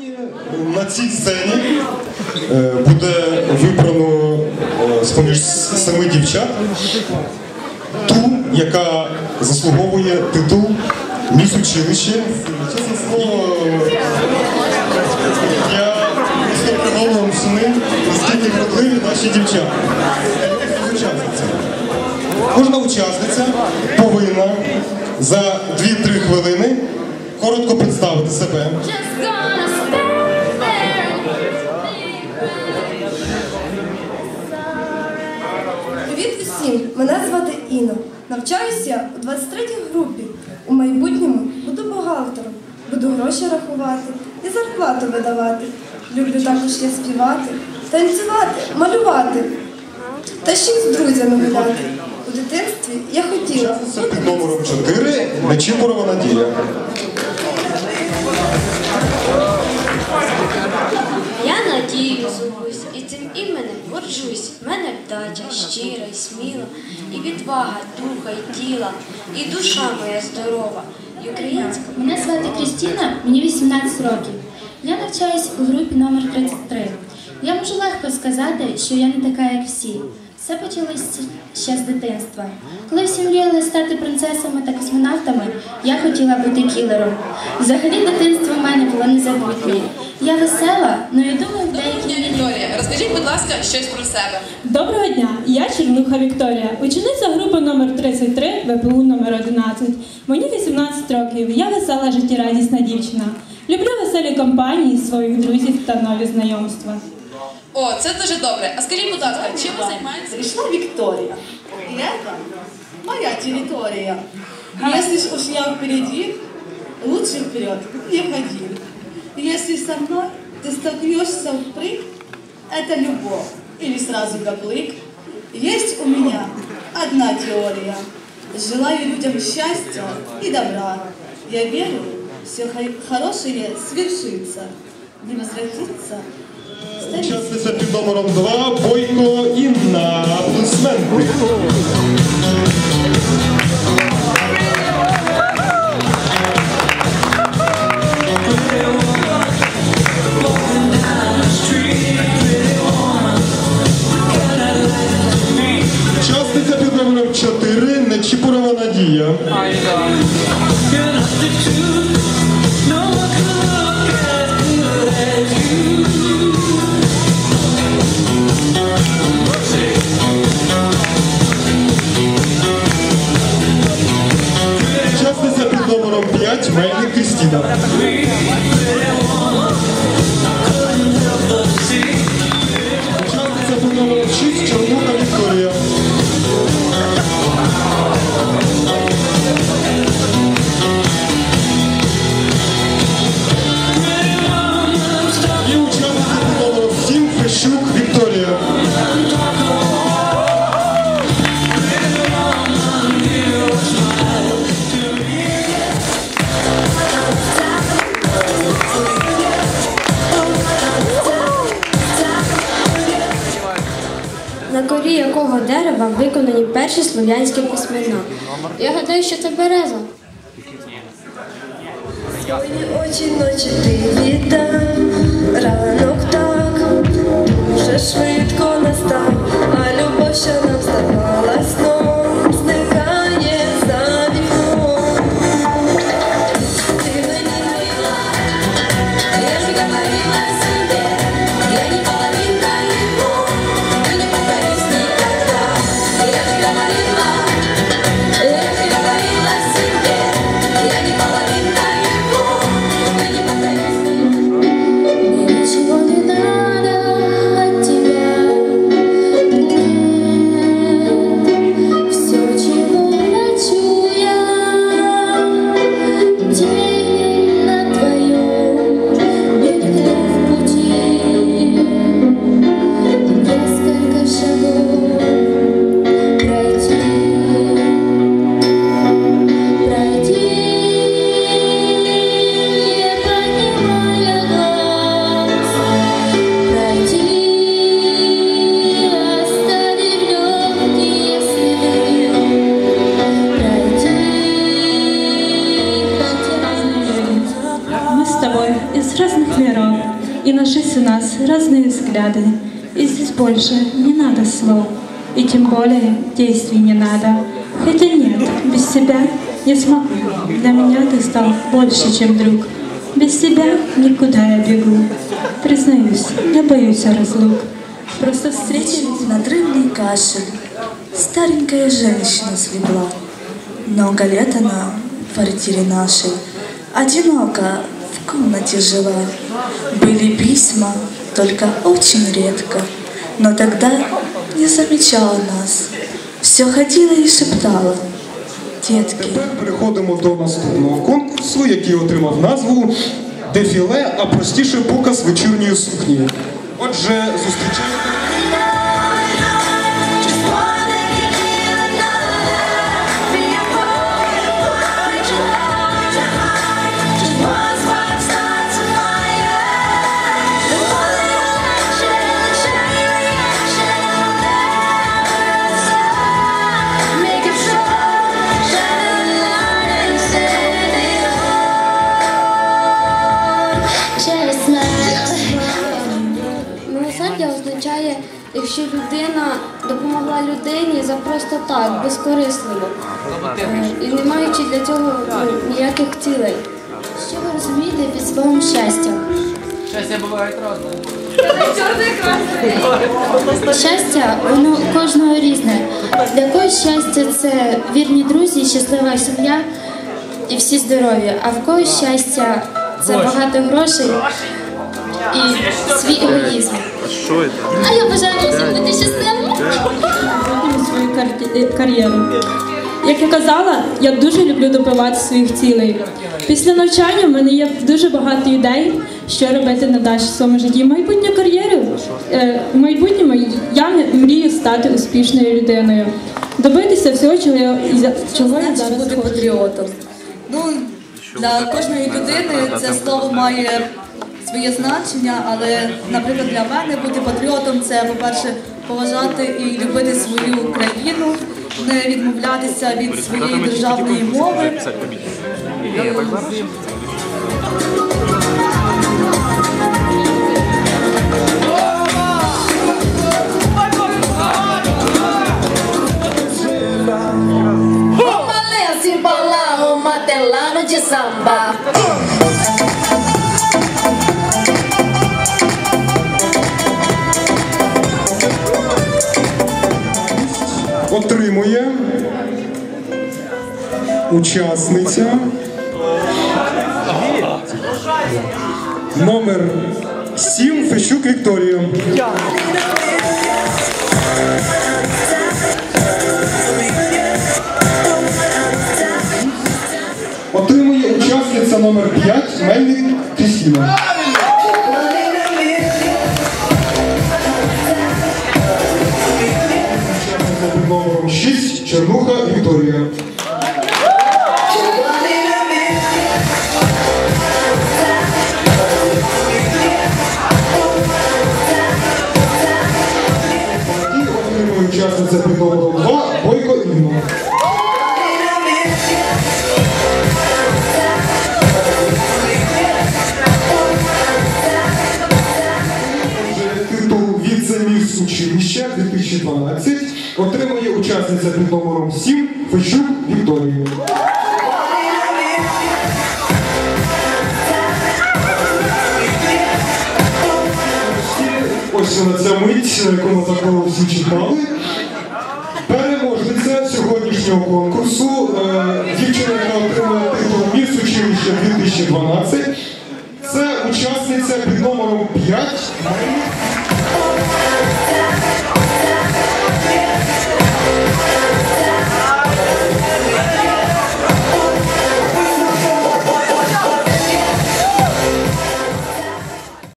Сьогодні на цій сцені е, буде вибрано е, з-поміж семи дівчат ту, яка заслуговує титул Міс училище. Чесне слово, я пригадував сни, наскільки вродливі наші дівчата. Кожна учасниця повинна за 2-3 хвилини коротко представити себе. Мене звати Інна. Навчаюся у 23-й групі. У майбутньому буду бухгалтером, буду гроші рахувати і зарплату видавати. Люблю також я співати, танцювати, малювати та ще й з друзями гуляти. У дитинстві я хотіла під номером 4 Нечіпорова Надія. Я надію зовусь і цим іменем горджусь. Мене вдача щира і сміла, і відвага духа і тіла, і душа моя здорова, і українська. Мене звати Крістіна, мені 18 років. Я навчаюсь у групі номер 33. Я можу легко сказати, що я не така, як всі. Все почалося ще з дитинства. Коли всі мріяли стати принцесами та космонавтами, я хотіла бути кілером. Взагалі дитинство в мене було незабутнє. Я весела, але я думаю, в Доброго деякі дня, мірі. Розкажіть, будь ласка, щось про себе. Доброго дня, я Чернуха Вікторія, учениця групи номер 33 ВПУ номер 11. Мені 18 років, я весела життєрадісна дівчина. Люблю веселі компанії, своїх друзів та нові знайомства. О, це дуже добре. А скажіть, будь ласка, чим ви займаєтеся? Пришла Виктория. И это моя территория. Если ж уж я впереди, лучше вперед не ходи. Если со мной ты столкнешься впрыг, это любовь или сразу гаплык. Есть у меня одна теория. Желаю людям счастья и добра. Я верю, все хорошее свершится. Не возвратится старик. Учасниця під номером 2 Бойко 4 Нечіпорова Надія. Учасниця під номером 5 Мельник Крістіна. На якого дерева виконані перші слов'янські письмена. Я гадаю, що це береза. Свої очі ночі ти віддав, ранок так дуже швидко настав, in love. Жизнь у нас разные взгляды. И здесь больше не надо слов, и тем более действий не надо. Хотя нет, без тебя не смогу. Для меня ты стал больше, чем друг. Без тебя никуда я бегу. Признаюсь, я боюсь разлук. Просто встретились Надрывный кашель. Старенькая женщина слегла. Много лет она в квартире нашей. Одиноко комнате жила. Были письма, только очень редко. Но тогда не замечала нас. Все ходила и шептала. Детки, Тепер переходимо до наступного конкурсу, який отримав назву Дефіле, а простіше показ вечірньої сукні. Отже, зустрічаємо. Якщо людина допомогла людині за просто так, безкорисливо, е, і не маючи для цього ну, ніяких цілей. Що ви розумієте під словом щастя? Щастя буває разне. Щастя, воно кожного різне. Для когось щастя це вірні друзі, щаслива сім'я і всі здорові. А в когось щастя це багато грошей і свій егоїзм. А я бажаю вам всім бути щасливими. Продовжуємо свою е, кар'єру. Як я казала, я дуже люблю добивати своїх цілей. Після навчання в мене є дуже багато ідей, що робити надалі в своєму житті. Майбутню кар'єру е, в майбутньому я мрію стати успішною людиною, добитися всього, чого я, чого я зараз бути хочу. патріотом. Ну, для кожної людини це слово має своє значення, але, наприклад, для мене бути патріотом це, по-перше, поважати і любити свою країну, не відмовлятися від своєї державної мови. Samba. Учасниця номер 7 Фещук Вікторія. Отримує учасниця номер 5 Мельник. Учасниця номером 6 Чернуха Вікторія. Бойко Інна. «Віце-міс училища 2012 отримує учасниця під номером 7 Фещук Вікторія. Ось вона ця мить, на яку ми такого всі чекали. Переможниця конкурсу, е, дівчина, отримала титул «Міс училища 2012, це учасниця під номером 5 Марія